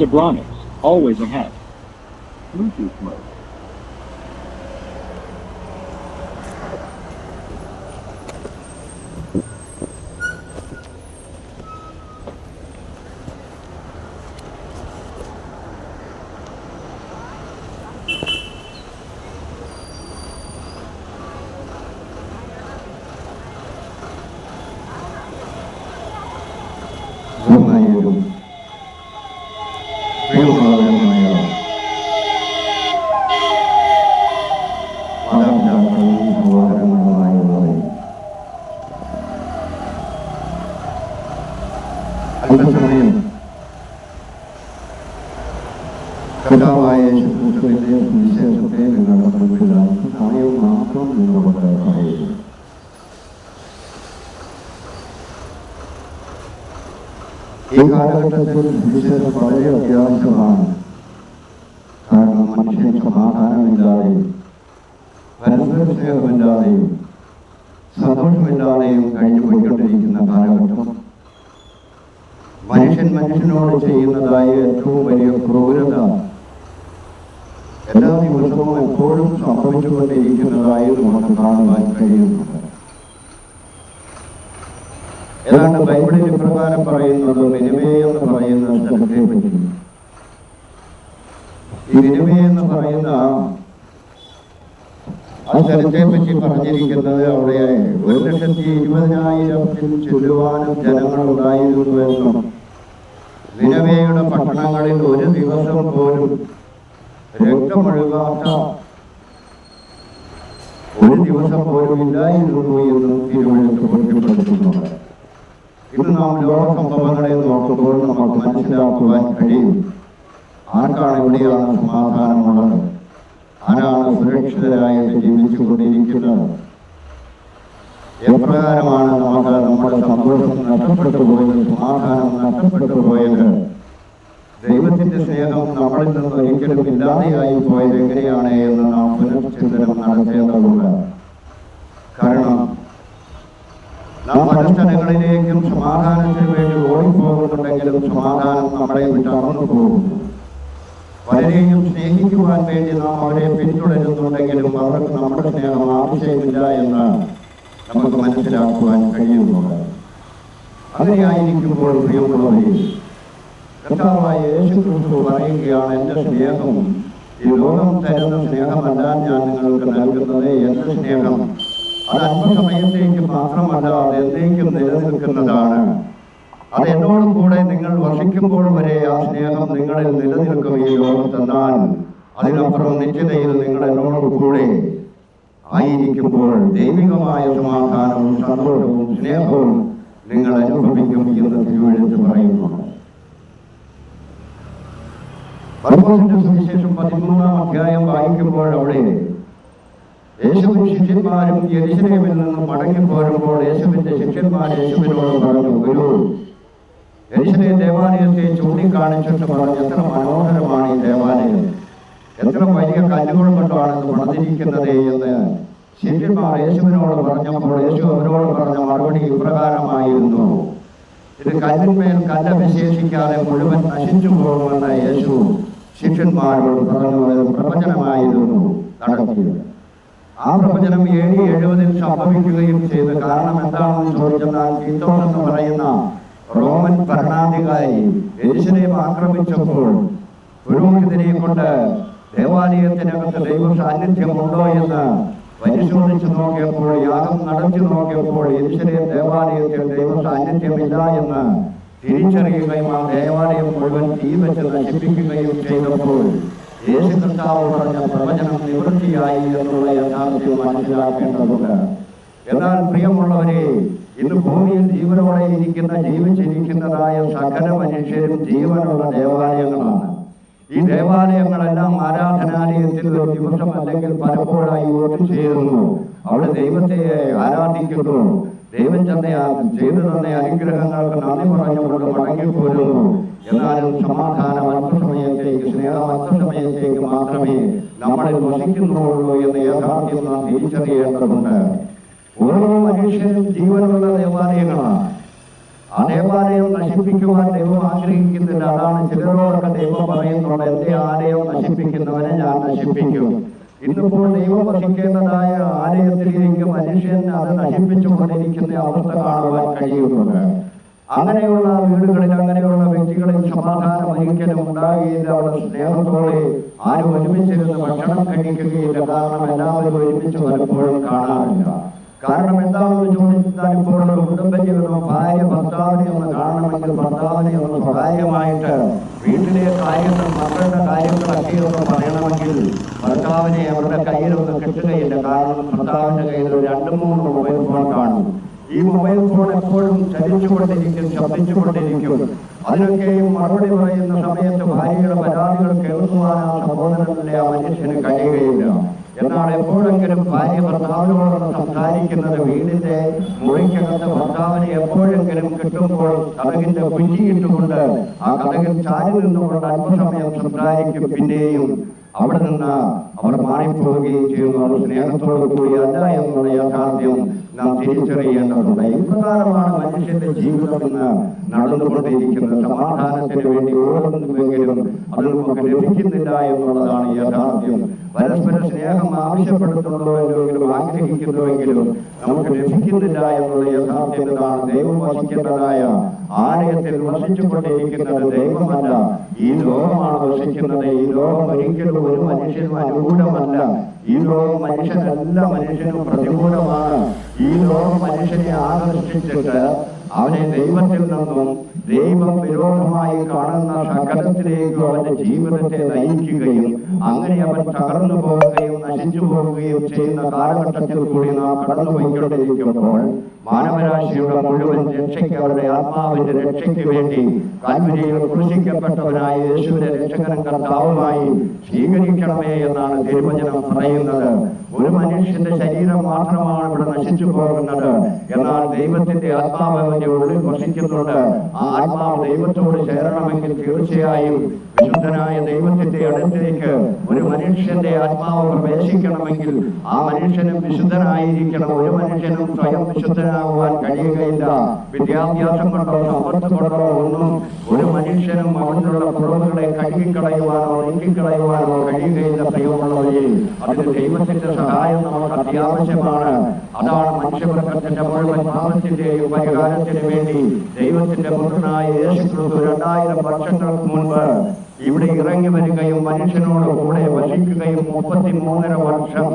Sublonix, always ahead. Bluetooth mode. Thank you. അല്പസമയം കർത്താവായ ശുശ്രൂഷയുടെ വിശേഷത്തെ നിങ്ങളുടെ മുൻപിൽ സമയം മാത്രം നിങ്ങളുടെ പറയുന്നു. ഈ കാലഘട്ടത്തിൽ വിശേഷം വളരെ അത്യാവശ്യമാണ്. കാരണം മനുഷ്യൻ സമാധാനമില്ലാതെയും പരസ്പര സ്നേഹമില്ലാതെയും സന്തോഷമില്ലാതെയും കഴിഞ്ഞു പോയിക്കൊണ്ടിരിക്കുന്ന കാലഘട്ടം മനുഷ്യൻ മനുഷ്യനോട് ചെയ്യുന്നതായ ഏറ്റവും വലിയ ക്രൂരത. എല്ലാ ദിവസവും എപ്പോഴും സംഭവിച്ചുകൊണ്ടിരിക്കുന്നതായി നമുക്ക് കാണുവാൻ കഴിയുന്നുണ്ട്. ഏതാണ്ട് ബൈബിളിൽ പ്രകാരം പറയുന്നത് നിലവേ എന്ന് പറയുന്ന സ്ഥലത്തെ പറ്റി. ഈ നിലവേ എന്ന് പറയുന്ന ആ സ്ഥലത്തെ പറ്റി പറഞ്ഞിരിക്കുന്നത് അവിടെ ഒരു ലക്ഷത്തി ഇരുപതിനായിരത്തിൽ ചുരുവാനും ജനങ്ങൾ ഉണ്ടായിരുന്നുവെന്നും നിലവേയുടെ പട്ടണങ്ങളിൽ ഒരു ദിവസം പോലും രക്തമൊഴുകാത്ത ഒരു ദിവസം പോലും ഇല്ലായിരുന്നു എന്ന് തിരുവനന്തപുരത്ത് ബോധ്യപ്പെടുത്തുന്നുണ്ട് ഇന്ന് നാം ലോക സംഭവങ്ങളെ നോക്കുമ്പോൾ നമുക്ക് മനസ്സിലാക്കുവാൻ കഴിയും. ആർക്കാണ് ഇവിടെയാണ് സമാധാനമുള്ളത്? ആരാണ് സുരക്ഷിതരായിട്ട് ജീവിച്ചുകൊണ്ടിരിക്കുന്നത്? എപ്രകാരമാണ് നമുക്ക് നമ്മുടെ സന്തോഷം നഷ്ടപ്പെട്ടു പോയത് സമാധാനം നഷ്ടപ്പെട്ടു പോയത് ദൈവത്തിന്റെ സ്നേഹം നമ്മളിൽ നിന്ന് ഒരിക്കലും ഇല്ലാതെയായി പോയത് എങ്ങനെയാണ് എന്ന് നാം പുനഃചിന്തനം നടത്തേണ്ടതുണ്ട്. കാരണം നാം പല സ്ഥലങ്ങളിലേക്കും സമാധാനത്തിന് വേണ്ടി ഓടിപ്പോകുന്നുണ്ടെങ്കിലും സമാധാനം നമ്മളെ വിട്ടറന്നു പോകുന്നു പലരെയും സ്നേഹിക്കുവാൻ വേണ്ടി നാം അവരെ പിന്തുടരുന്നുണ്ടെങ്കിലും അവർക്ക് നമ്മുടെ സ്നേഹം ആവശ്യമില്ല എന്ന് നമുക്ക് മനസ്സിലാക്കുവാൻ കഴിയുന്നുണ്ട്. അങ്ങനെയായിരിക്കുമ്പോൾ പ്രിയമുള്ളവരെ കർത്താവായ യേശു ക്രിസ്തു പറയുകയാണ് എന്റെ സ്നേഹം ഈ ലോകം തരുന്ന സ്നേഹമല്ല ഞാൻ നിങ്ങൾക്ക് നൽകുന്നത് എന്റെ സ്നേഹം. അത് അല്പസമയത്തേക്ക് മാത്രമല്ല അത് എന്നേക്കും നിലനിൽക്കുന്നതാണ്. അത് എന്നോട് കൂടെ നിങ്ങൾ വസിക്കുമ്പോൾ വരെ ആ സ്നേഹം നിങ്ങളിൽ നിലനിൽക്കും ഈ ലോകത്തെന്നാൽ അതിനപ്പുറം നിത്യതയിൽ നിങ്ങൾ എന്നോട് കൂടെ ആയിരിക്കുമ്പോൾ ദൈവികമായ സമാധാനവും സന്തോഷവും സ്നേഹവും നിങ്ങൾ അനുഭവിക്കും എന്ന് തിരുവഴുത്ത് പറയുന്നു. സുവിശേഷം പതിമൂന്നാം അധ്യായം വായിക്കുമ്പോൾ അവിടെ യേശുവും ശിഷ്യന്മാരും യെരുശലേമിൽ നിന്ന് മടങ്ങി പോരുമ്പോൾ യേശുവിന്റെ ശിഷ്യന്മാർ യേശുവിനോട് പറഞ്ഞു ഗുരു യരിശനെ ദേവാലയത്തെ ചൂണ്ടിക്കാണിച്ചിട്ട് പറഞ്ഞു എത്ര മനോഹരമാണ് ഈ ദേവാലയം. എത്ര വലിയ കല്ലുകൾ കൊണ്ടാണ് പണിതിരിക്കുന്നത് എന്ന് ശിഷ്യന്മാർ യേശുവിനോട് പറഞ്ഞപ്പോൾ യേശു അവരോട് പറഞ്ഞ മറുപടി ഇപ്രകാരമായിരുന്നു ഇത് കല്ലിന്മേൽ കല്ലവിശേഷിക്കാതെ മുഴുവൻ നശിച്ചു പോകുമെന്ന് യേശു ശിഷ്യന്മാരോട് പറഞ്ഞു. ഇത് പ്രവചനമായിരുന്നു. നടത്തിയത്. ആ പ്രവചനം ഏഴ് എഴുപതിൽ സംഭവിക്കുകയും ചെയ്തു. കാരണം എന്താണെന്ന് ചോദിച്ചെന്നാൽ തീത്തോസ് എന്ന് പറയുന്ന റോമൻ ഭരണാധികാരി യേശുനെ ആക്രമിച്ചപ്പോൾ പുരോഹിതനെ കൊണ്ട് ദേവാലയത്തിനകത്ത് ദൈവ സാന്നിധ്യമുണ്ടോ എന്ന് പരിശോധിച്ചു നോക്കിയപ്പോൾ യാഗം നടത്തി നോക്കിയപ്പോൾ എരിശിലെയും ദേവാലയത്തിൽ ദൈവ സാന്നിധ്യമില്ല എന്ന് തിരിച്ചറിയുകയും ആ ദേവാലയം മുഴുവൻ തീ വെച്ച് നശിപ്പിക്കുകയും ചെയ്തപ്പോൾ യേശു പറഞ്ഞ പ്രവചനം നിവൃത്തിയായി എന്നുള്ള യഥാർത്ഥ്യം മനസ്സിലാക്കേണ്ടതുണ്ട്. എന്നാൽ പ്രിയമുള്ളവരെ ഇന്ന് ഭൂമിയിൽ ജീവനോടെ ഇരിക്കുന്ന ജീവിച്ചിരിക്കുന്നതായ സകല മനുഷ്യരും ജീവനുള്ള ദേവാലയങ്ങളാണ്. ഈ ദേവാലയങ്ങളെല്ലാം ആരാധനാലയത്തിൽ ഒരു ദിവസം അല്ലെങ്കിൽ പലപ്പോഴായി ഒത്തുചേരുന്നു അവിടെ ദൈവത്തെ ആരാധിക്കുന്നു. ദൈവം തന്നെ ചെയ്തു തന്ന അനുഗ്രഹങ്ങൾക്ക് നന്ദി പറഞ്ഞുകൊണ്ട് മടങ്ങിപ്പോരുന്നു. എന്നാലും സമാധാനം അല്പസമയത്തേക്ക് സ്നേഹം അല്പസമയത്തേക്ക് മാത്രമേ നമ്മളെ വസിക്കുന്നുള്ളൂ എന്ന് യാഥാർത്ഥ്യം നാം തിരിച്ചറിയേണ്ടതുണ്ട്. ഓരോ മനുഷ്യരും ജീവനുള്ള ദേവാലയങ്ങളാണ്. ആ ദേവാലയം നശിപ്പിക്കുവാൻ ദൈവം ആഗ്രഹിക്കുന്നില്ല. അതാണ് ചിലരോടൊക്കെ ദൈവം പറയുന്നുണ്ട് എന്റെ ആലയം നശിപ്പിക്കുന്നവനെ ഞാൻ നശിപ്പിക്കും. ഇന്നിപ്പോൾ ദൈവം വഹിക്കേണ്ടതായ ആലയത്തിലേക്ക് മനുഷ്യൻ അത് നശിപ്പിച്ചുകൊണ്ടിരിക്കുന്ന അവസ്ഥ കാണുവാൻ കഴിയുന്നുണ്ട്. അങ്ങനെയുള്ള വീടുകളിൽ അങ്ങനെയുള്ള വ്യക്തികളിൽ സമാധാനം ഒരിക്കലും ഉണ്ടാകുകയില്ല. അവർ സ്നേഹത്തോടെ ആരും ഒരുമിച്ചിരുന്ന് ഭക്ഷണം കഴിക്കുകയില്ല. കാരണം എല്ലാവരും ഒരുമിച്ച് പലപ്പോഴും കാണാറില്ല. കാരണം എന്താണെന്ന് ചോദിച്ചാൽ ഇപ്പോൾ കുടുംബജീവിതം ഭാര്യ ഭർത്താവിനെ ഒന്ന് കാണണമെങ്കിൽ ഭർത്താവിനെ ഒന്ന് സഹായമായിട്ട് വീട്ടിലെ കാര്യങ്ങൾ മക്കളുടെ കാര്യങ്ങളൊക്കെ ഒന്ന് പറയണമെങ്കിൽ ഭർത്താവിനെ അവരുടെ കയ്യിലൊന്ന് കിട്ടുകയില്ല. കാരണം ഭർത്താവിന്റെ കയ്യിൽ രണ്ടു മൂന്ന് മൊബൈൽ ഫോൺ കാണും. ഈ മൊബൈൽ ഫോൺ എപ്പോഴും ചലിച്ചുകൊണ്ടിരിക്കും ശബ്ദിച്ചുകൊണ്ടിരിക്കും. അതിനൊക്കെയും മറുപടി പറയുന്ന സമയത്ത് ഭാര്യയുടെ പരാതികൾ കേൾക്കുവാനാണ് ആ ആ മനുഷ്യന് കഴിയുകയില്ല. എന്നാൽ എപ്പോഴെങ്കിലും ഭാര്യ ഭർത്താവിനോട് സംസാരിക്കുന്നത് വീടിന്റെ മുറിക്കകത്ത് ഭർത്താവിനെ എപ്പോഴെങ്കിലും കിട്ടുമ്പോൾ കഥകിന്റെ കുഞ്ചിയിട്ടുകൊണ്ട് ആ കഥകിൽ ചാരി നിന്നുകൊണ്ട് അല്പസമയം സംസാരിക്കും പിന്നെയും. അവിടെ നിന്ന് അവർ മാറിപ്പോവുകയും അവർ സ്നേഹത്തോട് കൂടി അല്ല എന്നുള്ള യാഥാർത്ഥ്യം നാം തിരിച്ചറിയേണ്ടതുണ്ട്. ഇപ്രകാരമാണ് മനുഷ്യന്റെ ജീവിതം ഇന്ന് നടന്നുകൊണ്ടിരിക്കുന്നത്. സമാധാനത്തിന് വേണ്ടി ഓടുന്നുവെങ്കിലും അത് നമുക്ക് ലഭിക്കുന്നില്ല എന്നുള്ളതാണ് യാഥാർത്ഥ്യം. പരസ്പര സ്നേഹം ആവശ്യപ്പെടുന്നുണ്ടോയെങ്കിലും ആഗ്രഹിക്കുന്നുവെങ്കിലും നമുക്ക് ലഭിക്കുന്നില്ല എന്നുള്ള യാഥാർത്ഥ്യം ഇതാണ് ദൈവം വസിക്കുന്നതായ ആലയത്തിൽ വസിച്ചുകൊണ്ടിരിക്കുന്നത് ദൈവമല്ല. ഈ ലോകമാണ് വസിക്കുന്നത്. ഈ ലോകം ഒരിക്കലും ഒരു മനുഷ്യനും അനുകൂലമല്ല ഈ ലോകം മനുഷ്യനല്ല മനുഷ്യന് പ്രതികൂലമാണ്. ഈ ലോകം മനുഷ്യനെ ആകർഷിച്ചിട്ട് അവനെ ദൈവത്തിൽ നിന്നും ദൈവം വിരോധമായി കാണുന്ന സകലത്തിലേക്കും അവന്റെ ജീവിതത്തെ നയിക്കുകയും അങ്ങനെ അവൻ തകർന്നു നശിച്ചു പോവുകയും ചെയ്യുന്ന കാലഘട്ടത്തിൽ കൂടി നാം കടന്നു പോയിക്കൊണ്ടിരിക്കുമ്പോൾ മാനവരാശിയുടെ മുഴുവൻ രക്ഷയ്ക്ക് അവരുടെ ആത്മാവിന്റെ രക്ഷയ്ക്ക് വേണ്ടി കാൽവരിയിൽ ക്രൂശിക്കപ്പെട്ടവനായ യേശുവിനെ രക്ഷകനും കർത്താവുമായി സ്വീകരിക്കണമേ എന്നാണ് തിരുവചനം പറയുന്നത്. ഒരു മനുഷ്യന്റെ ശരീരം മാത്രമാണ് ഇവിടെ നശിച്ചു പോകുന്നത്. എന്നാൽ ദൈവത്തിന്റെ ആത്മാവ് അവന്റെ ഉള്ളിൽ വസിക്കുന്നുണ്ട്. ആ ആത്മാവ് ദൈവത്തോട് ചേരണമെങ്കിൽ തീർച്ചയായും വിശുദ്ധനായ ദൈവത്തിന്റെ അടുത്തേക്ക് ഒരു മനുഷ്യന്റെ ആത്മാവ് പ്രവേശിക്കണമെങ്കിൽ ആ മനുഷ്യനും വിശുദ്ധനായിരിക്കണം. ഒരു മനുഷ്യനും സ്വയം വിശുദ്ധനാകുവാൻ കഴിയുകയില്ല. വിദ്യാഭ്യാസം കൊണ്ടോ സമ്പത്ത് കൊണ്ടോ ഒന്നും ഒരു മനുഷ്യനും അവനുള്ള കുറവുകളെ കഴുകിക്കളയുവാനോ നീക്കിക്കളയുവാനോ കഴിയുകയില്ല പ്രിയമുള്ളവരെ അതിന് ദൈവത്തിന്റെ സഹായം നമുക്ക് അത്യാവശ്യമാണ്. അതാണ് മനുഷ്യവർഗത്തിന്റെ മുഴുവൻ പാപത്തിന്റെയും പരിഹാരത്തിന് വേണ്ടി ദൈവത്തിന്റെ മുഴുവനായ രണ്ടായിരം വർഷങ്ങൾക്ക് മുൻപ് ഇവിടെ ഇറങ്ങി വരികയും മനുഷ്യനോട് കൂടെ വസിക്കുകയും മുപ്പത്തി മൂന്നര വർഷം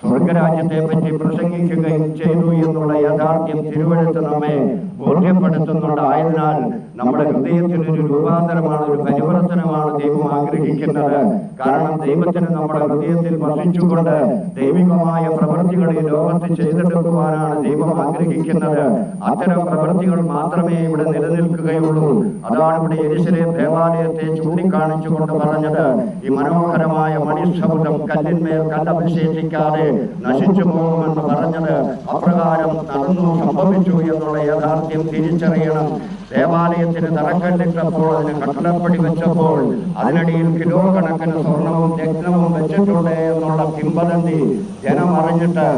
സ്വർഗരാജ്യത്തെ പറ്റി പ്രസംഗിക്കുകയും ചെയ്തു എന്നുള്ള യാഥാർത്ഥ്യം തിരുവഴുത്ത് നമ്മെ ബോധ്യപ്പെടുത്തുന്നുണ്ട്. ആയതിനാൽ നമ്മുടെ ഹൃദയത്തിൽ ഒരു രൂപാന്തരമാണ് ഒരു പരിവർത്തനമാണ് ദൈവം ആഗ്രഹിക്കുന്നത്. കാരണം ദൈവത്തിന് നമ്മുടെ ഹൃദയത്തിൽ വർഷിച്ചുകൊണ്ട് ദൈവികമായ പ്രവൃത്തികൾ ഈ ലോകത്ത് ചെയ്തെടുക്കുവാനാണ് ദൈവം ആഗ്രഹിക്കുന്നത്. അത്തരം പ്രവൃത്തികൾ മാത്രമേ ഇവിടെ നിലനിൽക്കുകയുള്ളൂ. അതാണ് ഇവിടെ എരിശിലേം ദേവാലയത്തെ ചൂണ്ടിക്കാണിച്ചുകൊണ്ട് പറഞ്ഞത്. ഈ മനോഹരമായ മണിസമുദ്രം കല്ലിന്മേൽ കല്ലഭിഷേചിക്കാതെ നശിച്ചു പോകുമെന്ന് പറഞ്ഞത്. അപ്രകാരം നടന്നു സംഭവിച്ചു എന്നുള്ള യാഥാർത്ഥ്യം തിരിച്ചറിയണം. ദേവാലയത്തിന് തറക്കല്ലിട്ടപ്പോൾ അതിന് കട്ടളപ്പടി വെച്ചപ്പോൾ അതിനിടയിൽ കിലോ കണക്കിന് സ്വർണവും രത്നവും വെച്ചിട്ടുണ്ട് എന്നുള്ള കിംബദന്തി ജനം അറിഞ്ഞിട്ട്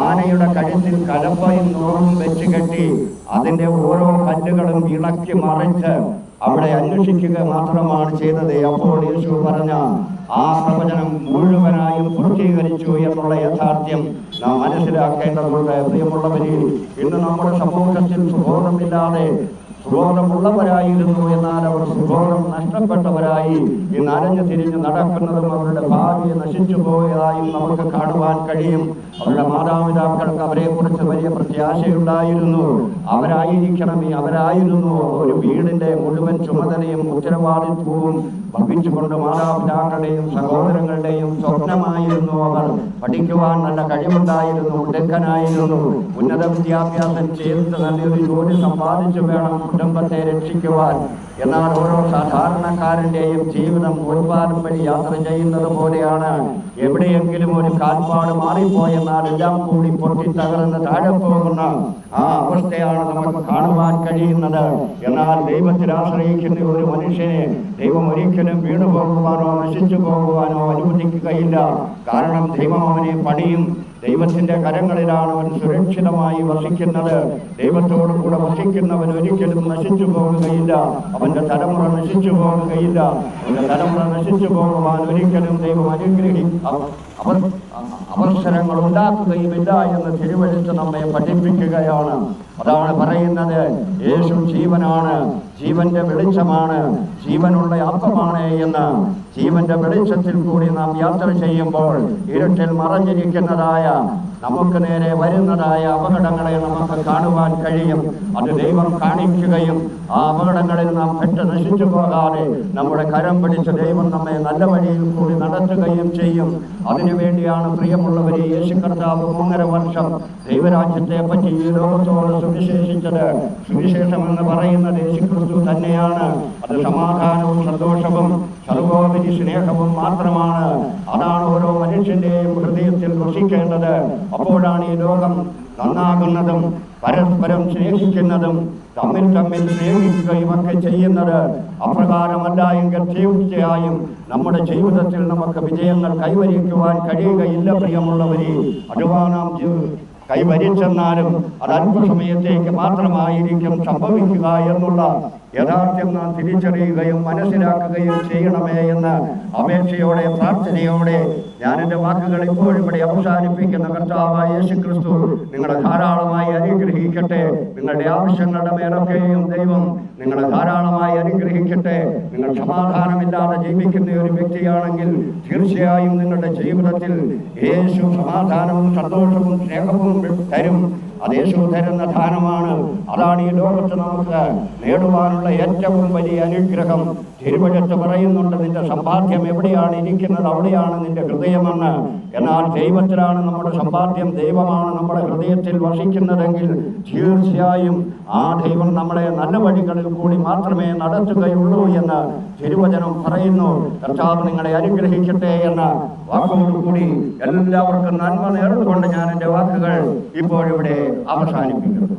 ആനയുടെ കഴുത്തിൽ കലപ്പയും നൂറും വെച്ച് കെട്ടി അതിന്റെ ഓരോ കല്ലുകളും ഇളക്കി മറിച്ച് അവിടെ അന്വേഷിക്കുക മാത്രമാണ് ചെയ്തത്. അപ്പോൾ യേശു പറഞ്ഞ ആ പ്രവചനം മുഴുവനായും പൂർത്തീകരിച്ചു എന്നുള്ള യാഥാർത്ഥ്യം നാം മനസ്സിലാക്കേണ്ടതുണ്ട്. പ്രിയമുള്ളവരിൽ ഇന്ന് നമ്മുടെ സമൂഹത്തിൽ സുബോധമില്ലാതെ സുബോധമുള്ളവരായിരുന്നു എന്നാൽ അവർ സുബോധം നഷ്ടപ്പെട്ടവരായി. ഇന്ന് അലഞ്ഞു തിരിഞ്ഞ് നടക്കുന്നതും അവരുടെ ഭാവി നശിച്ചു പോയതായും നമുക്ക് കാണുവാൻ കഴിയും. അവരുടെ മാതാപിതാക്കൾക്ക് അവരെ കുറിച്ച് വലിയ പ്രത്യാശയുണ്ടായിരുന്നു. അവരായിരിക്കണം ഈ അവരായിരുന്നു. ഒരു വീടിന്റെ മുഴുവൻ ചുമതലയും ഉത്തരവാദിത്വവും വഹിച്ചുകൊണ്ട് മാതാപിതാക്കളുടെയും സഹോദരങ്ങളുടെയും സ്വപ്നമായിരുന്നു അവർ. പഠിക്കുവാൻ നല്ല കഴിവുണ്ടായിരുന്നു മിടുക്കനായിരുന്നു. ഉന്നത വിദ്യാഭ്യാസം ചെയ്ത് നല്ലൊരു ജോലി സമ്പാദിച്ചു വേണം. കുടുംബത്തെ രക്ഷിക്കുവാൻ. എന്നാൽ ഓരോ സാധാരണക്കാരന്റെയും ജീവിതം ഒരുപാടും വഴി യാത്ര ചെയ്യുന്നത് പോലെയാണ്. എവിടെയെങ്കിലും ഒരു കാൽപ്പാട് മാറിപ്പോയെന്നാൽ എല്ലാം കൂടി പൊട്ടി തകർന്ന് താഴെ പോകുന്ന ആ അവസ്ഥയാണ് നമുക്ക് കാണുവാൻ കഴിയുന്നത്. എന്നാൽ ദൈവത്തിൽ ആശ്രയിക്കുന്ന ഒരു മനുഷ്യനെ ദൈവം ഒരിക്കലും വീണു പോകുവാനോ നശിച്ചു പോകുവാനോ അനുവദിക്കുകയില്ല. കാരണം ദൈവം അവനെ പണിയും ദൈവത്തിന്റെ കരങ്ങളിലാണ് അവൻ സുരക്ഷിതമായി വസിക്കുന്നത്. ദൈവത്തോടു കൂടെ വസിക്കുന്നവൻ ഒരിക്കലും നശിച്ചു പോകുകയില്ല. അവന്റെ തലമുറ നശിച്ചു പോകുകയില്ല. അവന്റെ തലമുറ നശിച്ചു പോകുവാൻ ഒരിക്കലും ദൈവം അനുഗ്രഹിക്കും അവസരങ്ങൾ ഉണ്ടാക്കുകയുമില്ല എന്ന് തിരുവഴുത്ത് നമ്മെ പഠിപ്പിക്കുകയാണ്. അതാണ് പറയുന്നത്. യേശു ജീവനാണ്. ജീവന്റെ വെളിച്ചമാണ്. ജീവനുള്ള അർത്ഥമാണ് എന്ന്. ജീവന്റെ വെളിച്ചത്തിൽ കൂടി നാം യാത്ര ചെയ്യുമ്പോൾ ഇരുട്ടിൽ മറഞ്ഞിരിക്കുന്നതായ നമുക്ക് നേരെ വരുന്നതായ അപകടങ്ങളെ നമുക്ക് കാണുവാൻ കഴിയും. അത് ദൈവം കാണിക്കുകയും ആ അപകടങ്ങളിൽ നാം പെട്ട് നശിച്ചു പോകാതെ നമ്മുടെ കരം പിടിച്ച് ദൈവം നമ്മെ നല്ല വഴിയിൽ കൂടി നടത്തുകയും ചെയ്യും. അതിനുവേണ്ടിയാണ് പ്രിയമുള്ളവരെ യേശു കർത്താവ് മൂന്നര വർഷം ദൈവരാജ്യത്തെ പറ്റി ഈ ലോകത്തോട് സുവിശേഷിച്ചത്. സുവിശേഷം എന്ന് പറയുന്നത് യേശുക്രിസ്തു തന്നെയാണ്. അത് സമാധാനവും സന്തോഷവും സർവോപരി സ്നേഹവും മാത്രമാണ്. അതാണ് ഓരോ മനുഷ്യന്റെയും ഹൃദയത്തിൽ ദർശിക്കേണ്ടത് അപ്പോഴാണ് ഈ ലോകം നന്നാകുന്നതും പരസ്പരം സ്നേഹിക്കുന്നതും തമ്മിൽ തമ്മിൽ സ്നേഹിക്കുകയും ഒക്കെ ചെയ്യുന്നത് അപ്രകാരമല്ല എങ്കിൽ തീർച്ചയായും നമ്മുടെ ജീവിതത്തിൽ നമുക്ക് വിജയങ്ങൾ കൈവരിക്കുവാൻ കഴിയുകയില്ല പ്രിയമുള്ളവരെ. അഥവാ നാം കൈവരിച്ചെന്നാലും അത് അല്പസമയത്തേക്ക് മാത്രമായിരിക്കും സംഭവിക്കുക എന്നുള്ള യഥാർത്ഥം നാം തിരിച്ചറിയുകയും മനസ്സിലാക്കുകയും ചെയ്യണമേ എന്ന് അപേക്ഷയോടെ പ്രാർത്ഥനയോടെ ഞാൻ എന്റെ വാക്കുകൾ ഇപ്പോഴും ഇവിടെ അവസാനിപ്പിക്കുന്ന കർത്താവായ യേശു ക്രിസ്തു നിങ്ങളെ ധാരാളമായി അനുഗ്രഹിക്കട്ടെ. നിങ്ങളുടെ ആവശ്യങ്ങളുടെ മേലൊക്കെയും ദൈവം നിങ്ങളെ ധാരാളമായി അനുഗ്രഹിക്കട്ടെ. നിങ്ങൾ സമാധാനമില്ലാതെ ജീവിക്കുന്ന ഒരു വ്യക്തിയാണെങ്കിൽ തീർച്ചയായും നിങ്ങളുടെ ജീവിതത്തിൽ യേശു സമാധാനവും സന്തോഷവും സ്നേഹവും തരും. അത് യേശു തരുന്ന ദാനമാണ് അതാണ് ഈ ലോകത്ത് നമുക്ക് നേടുവാനുള്ള ഏറ്റവും വലിയ അനുഗ്രഹം. തിരുവഴുത്ത് പറയുന്നുണ്ട് നിന്റെ സമ്പാദ്യം എവിടെയാണ്? ഇരിക്കുന്നത് അവിടെയാണ് നിന്റെ ഹൃദയമെന്ന്. എന്നാൽ ദൈവത്തിലാണ് നമ്മുടെ സമ്പാദ്യം. ദൈവമാണ് നമ്മുടെ ഹൃദയത്തിൽ വസിക്കുന്നതെങ്കിൽ തീർച്ചയായും ആ ദൈവം നമ്മളെ നല്ല വഴികളിൽ കൂടി മാത്രമേ നടത്തുകയുള്ളൂ എന്ന് തിരുവചനം പറയുന്നു. കർത്താവ് നിങ്ങളെ അനുഗ്രഹിക്കട്ടെ എന്ന വാക്കോടുകൂടി എല്ലാവർക്കും നന്മ നേർന്നുകൊണ്ട് ഞാൻ എന്റെ വാക്കുകൾ ഇപ്പോഴിവിടെ അവസാനിപ്പിക്കുന്നു.